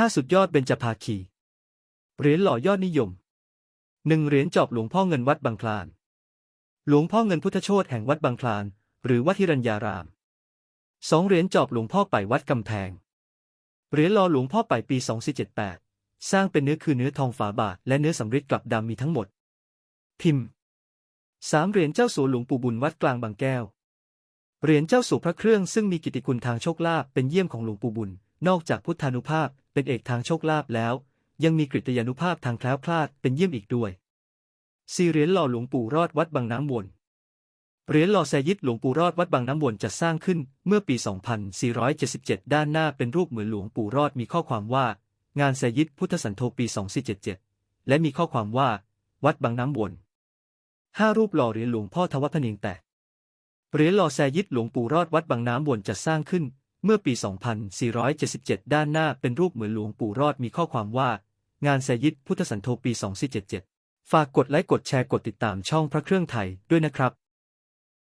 5 สุดยอดเบญจภาคี เหรียญหล่อยอดนิยม 1 เหรียญจอบหลวงพ่อเงินวัดบางคลาน หลวงพ่อเงินพุทธโชตแห่งวัดบางคลาน หรือวัดฮิรัญญาราม 2 เหรียญจอบหลวงพ่อไปวัดกำแพง เหรียญหล่อหลวงพ่อไปปี 2478 สร้างเป็นเนื้อคือเนื้อทองฝาบาทและเนื้อสำริดกลับดำมีทั้งหมด พิมพ์ 3 เหรียญเจ้าสัวหลวงปู่บุญวัดกลางบางแก้วเหรียญเจ้าสู่พระเครื่องซึ่งมีกิตติคุณทางโชคลาภเป็นเยี่ยมของหลวงปู่บุญ นอกจากพุทธานุภาพ เป็นเอกทางโชคลาภแล้ว ยังมีกฤตยานุภาพทางแคล้วคลาดเป็นเยี่ยมอีกด้วยสี่เหรียญหล่อหลวงปู่รอดวัดบางน้ำวนเหรียญหล่อแซยิดหลวงปู่รอดวัดบางน้ำวนจัดสร้างขึ้นเมื่อปี 2477 ด้านหน้าเป็นรูปเหมือนหลวงปู่รอดมีข้อความว่า งานแซยิดพุทธสันโธปี 2477 และมีข้อความว่า วัดบางน้ำวนห้ารูปหล่อเหรียญหลวงพ่อทวัดพเนียงแตกเหรียญหล่อแซยิดหลวงปู่รอดวัดบางน้ำวนจัดสร้างขึ้น เมื่อปี 2477 ด้านหน้าเป็นรูปเหมือนหลวงปู่รอดมีข้อความว่า งานแซยิดพุทธสันโธปี 2477 ฝากกดไลค์กดแชร์กดติดตามช่องพระเครื่องไทยด้วยนะครับ